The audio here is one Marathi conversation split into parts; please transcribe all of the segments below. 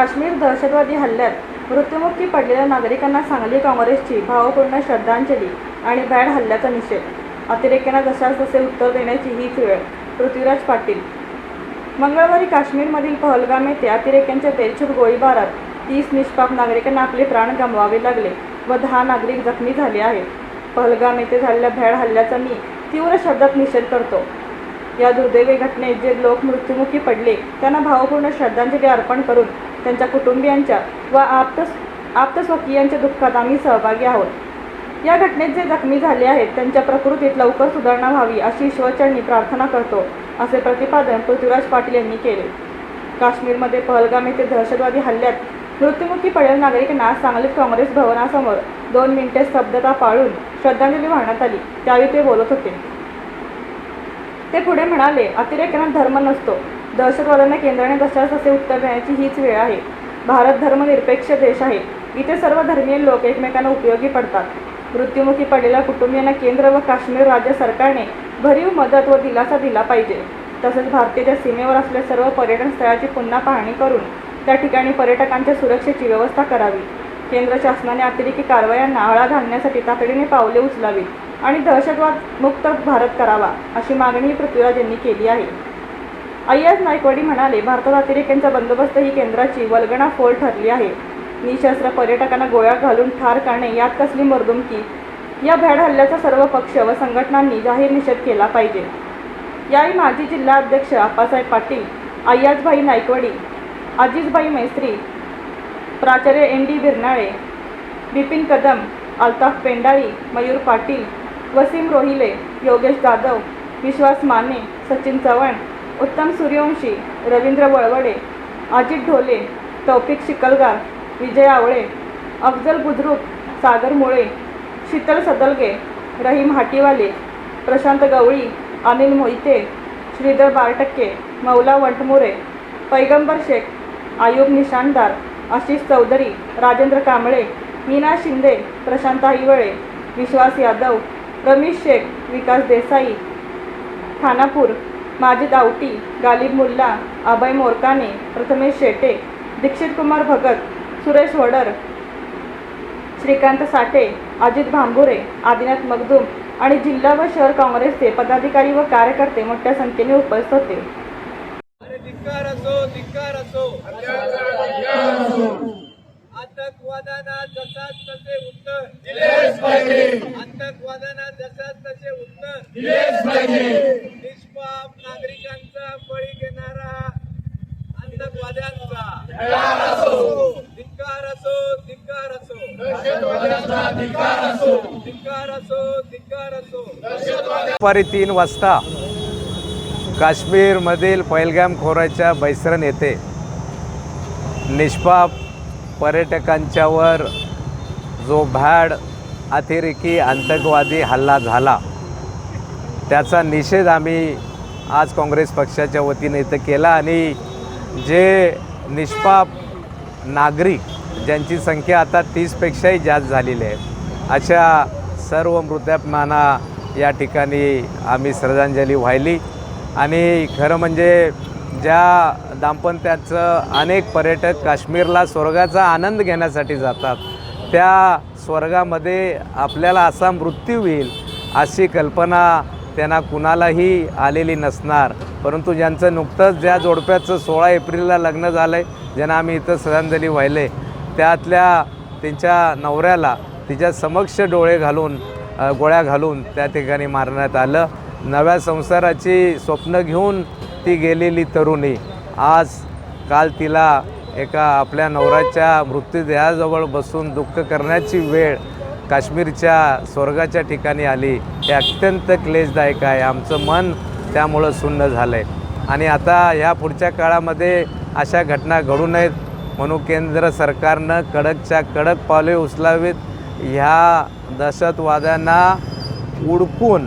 काश्मीर दहशतवादी हल्ल्यात मृत्युमुखी पडलेल्या नागरिकांना सांगली काँग्रेसची भावपूर्ण श्रद्धांजली आणि भॅड हल्ल्याचा निषेध. अतिरेक्यांना जशास तसे उत्तर देण्याची हीच वेळ. पृथ्वीराज पाटील. मंगळवारी काश्मीरमधील पहलगाम येथे अतिरेक्यांच्या बेलछूट गोळीबारात तीस निष्पाप नागरिकांना आपले प्राण गमवावे लागले व दहा नागरिक जखमी झाले आहेत. पहलगाम येथे झालेल्या भॅड हल्ल्याचा मी तीव्र शब्दात निषेध करतो. या दुर्दैवी घटनेत जे लोक मृत्युमुखी पडले त्यांना भावपूर्ण श्रद्धांजली अर्पण करून त्यांच्या कुटुंबियांच्या व आप्त आप्तस्वकीयांच्या दुःखात आम्ही सहभागी आहोत. या घटनेत जे जखमी झाले आहेत त्यांच्या प्रकृतीत लवकर सुधारणा व्हावी अशी ईश्वरचरणी प्रार्थना करतो असे प्रतिपादन पृथ्वीराज पाटील यांनी केले. काश्मीरमध्ये पहलगाम येथे दहशतवादी हल्ल्यात मृत्युमुखी पडलेल्या नागरिकांना सांगलीत काँग्रेस भवनासमोर दोन मिनिटे स्तब्धता पाळून श्रद्धांजली वाहण्यात आली त्यावेळी ते बोलत होते. ते पुढे म्हणाले अतिरेकांना धर्म नसतो. दहशतवाद्यांना केंद्राने तशाच तसे उत्तर देण्याची हीच वेळ आहे. भारत धर्मनिरपेक्ष देश आहे. इथे सर्व धर्मीय लोक एकमेकांना उपयोगी पडतात. मृत्युमुखी पडलेल्या कुटुंबियांना केंद्र व काश्मीर राज्य सरकारने भरीव मदत व दिलासा दिला पाहिजे. तसेच भारतीय सीमेवर असलेल्या सर्व पर्यटन स्थळाची पुन्हा पाहणी करून त्या ठिकाणी पर्यटकांच्या सुरक्षेची व्यवस्था करावी. केंद्र शासनाने अतिरेकी कारवायांना आळा घालण्यासाठी तातडीने पावले उचलावीत आणि दहशतवाद मुक्त भारत करावा अशी मागणी पृथ्वीराज यांनी केली आहे. अय्याज नायकवाडी म्हणाले भारतात अतिरेक्यांचा बंदोबस्त ही केंद्राची वल्गणा फोल ठरली आहे. निशस्त्र पर्यटकांना गोळ्या घालून ठार करणे यात कसली मर्दुमकी? या भ्याड हल्ल्याचा सर्व पक्ष व संघटनांनी जाहीर निषेध केला पाहिजे. यावेळी माजी जिल्हा अध्यक्ष आप्पासाहेब पाटील अय्याजभाई नायकवाडी अजिजभाई मैस्त्री प्राचार्य एन डी बिरनाळे बिपिन कदम अल्ताफ पेंडाळी मयूर पाटील वसीम रोहिले योगेश जाधव विश्वास माने सचिन चव्हाण उत्तम सूर्यवंशी रवींद्र वळवडे अजित ढोले तौफिक शिकलगार विजय आवळे अफजल बुद्रुक सागर मुळे शीतल सदलगे रहीम हाटीवाले प्रशांत गवळी अनिल मोहिते श्रीधर बारटक्के मौला वंटमोरे पैगंबर शेख आयुब निशानदार आशिष चौधरी राजेंद्र कांबळे मीना शिंदे प्रशांत हिवळे विश्वास यादव रमेश शेख विकास देसाई खानापूर माजिद आवटी गालिब मुल्ला अभय मोरकाने प्रथमेश शेटे दीक्षित कुमार भगत सुरेश वडर श्रीकांत साठे अजित भांबुरे आदिनाथ मगदूम आणि जिल्हा व शहर काँग्रेसचे पदाधिकारी व कार्यकर्ते मोठ्या संख्येने उपस्थित होते. अरे धिक्कार असो धिक्कार असो. आतंकवादाला जसाच तसे उत्तर. दिलेच पाहिजे. आतंकवादाला जसाच तसे उत्तर. दिलेच पाहिजे निष्पाप नागरिकांचा बळी घेणारा आतंकवाद्यांचा तयार असो धिक्कार असो धिक्कार असो धिक्कार असो धिक्कार असो धिक्कार असो दुपारी तीन वाजता काश्मीरमधील पहिलगाम खोऱ्याच्या बैसरन येथे निष्पाप पर्यटकांच्यावर जो भॅड अतिरेकी आतंकवादी हल्ला झाला. त्याचा निषेध आम्ही आज काँग्रेस पक्षाच्या वतीने इथं केला आणि जे निष्पाप नागरिक ज्यांची संख्या आता तीसपेक्षाही जास्त झालेली आहे. अशा सर्व मृतात्मांना या ठिकाणी आम्ही श्रद्धांजली वाहिली. आणि खरं म्हणजे ज्या दाम्पत्याचं अनेक पर्यटक काश्मीरला स्वर्गाचा आनंद घेण्यासाठी जातात त्या स्वर्गामध्ये आपल्याला असा मृत्यू होईल अशी कल्पना त्यांना कुणालाही आलेली नसणार. परंतु ज्यांचं नुकतंच ज्या जोडप्याचं सोळा एप्रिलला लग्न झालं आहे ज्यांना आम्ही इथं श्रद्धांजली वाहिले त्यातल्या त्यांच्या नवऱ्याला तिच्या समक्ष डोळे घालून गोळ्या घालून त्या ठिकाणी मारण्यात आलं. नव्या संसाराची स्वप्न घेऊन ती गेलेली तरुणी. आज काल तिला एका आपल्या नवऱ्याच्या मृत्यूदेहाजवळ बसून दुःख करण्याची वेळ काश्मीरच्या स्वर्गाच्या ठिकाणी आली. हे अत्यंत क्लेशदायक आहे. आमचं मन त्यामुळं सुन्न झालं आहे आणि आता ह्या पुढच्या काळामध्ये अशा घटना घडू नयेत म्हणून केंद्र सरकारनं कडकच्या कडक पावले उचलावीत. ह्या दहशतवाद्यांना उडकून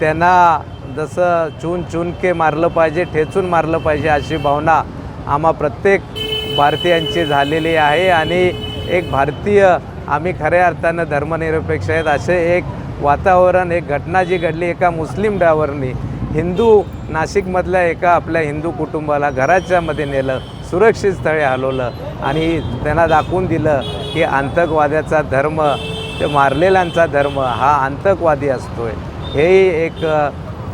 त्यांना जसं चून चूनके मारलं पाहिजे ठेचून मारलं पाहिजे अशी भावना आम्हा प्रत्येक भारतीयांची झालेली आहे. आणि एक भारतीय आम्ही खऱ्या अर्थानं धर्मनिरपेक्ष आहेत. असे एक वातावरण एक घटना जी घडली एका मुस्लिम ड्रायव्हरनी हिंदू नाशिकमधल्या एका आपल्या हिंदू कुटुंबाला घराच्यामध्ये नेलं सुरक्षित स्थळी हलवलं आणि त्यांना दाखवून दिलं की आतंकवाद्याचा धर्म ते मारलेल्यांचा धर्म हा आतंकवादी असतोय. हेही एक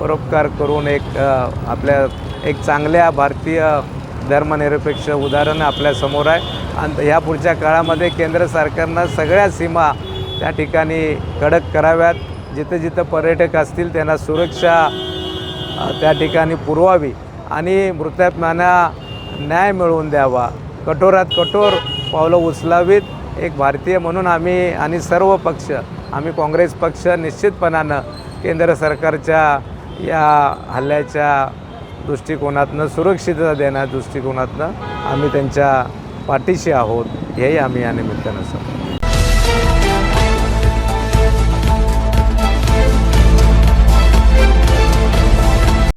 परोपकार करून एक आपल्या एक चांगल्या भारतीय धर्मनिरपेक्ष उदाहरण आपल्यासमोर आहे. आणि ह्या पुढच्या काळामध्ये केंद्र सरकारनं सगळ्या सीमा त्या ठिकाणी कडक कराव्यात. जिथं जिथं पर्यटक असतील त्यांना सुरक्षा त्या ठिकाणी पुरवावी आणि मृतात्म्यांना न्याय मिळवून द्यावा. कठोरात कठोर पावलं उचलावीत. एक भारतीय म्हणून आम्ही आणि सर्व पक्ष आम्ही काँग्रेस पक्ष निश्चितपणानं केंद्र सरकारच्या या हल्ल्याच्या दृष्टिकोनातनं सुरक्षितता देण्या दृष्टिकोनातनं आम्ही त्यांच्या पाठीशी आहोत. हेही आम्ही या निमित्तानं सांगतो.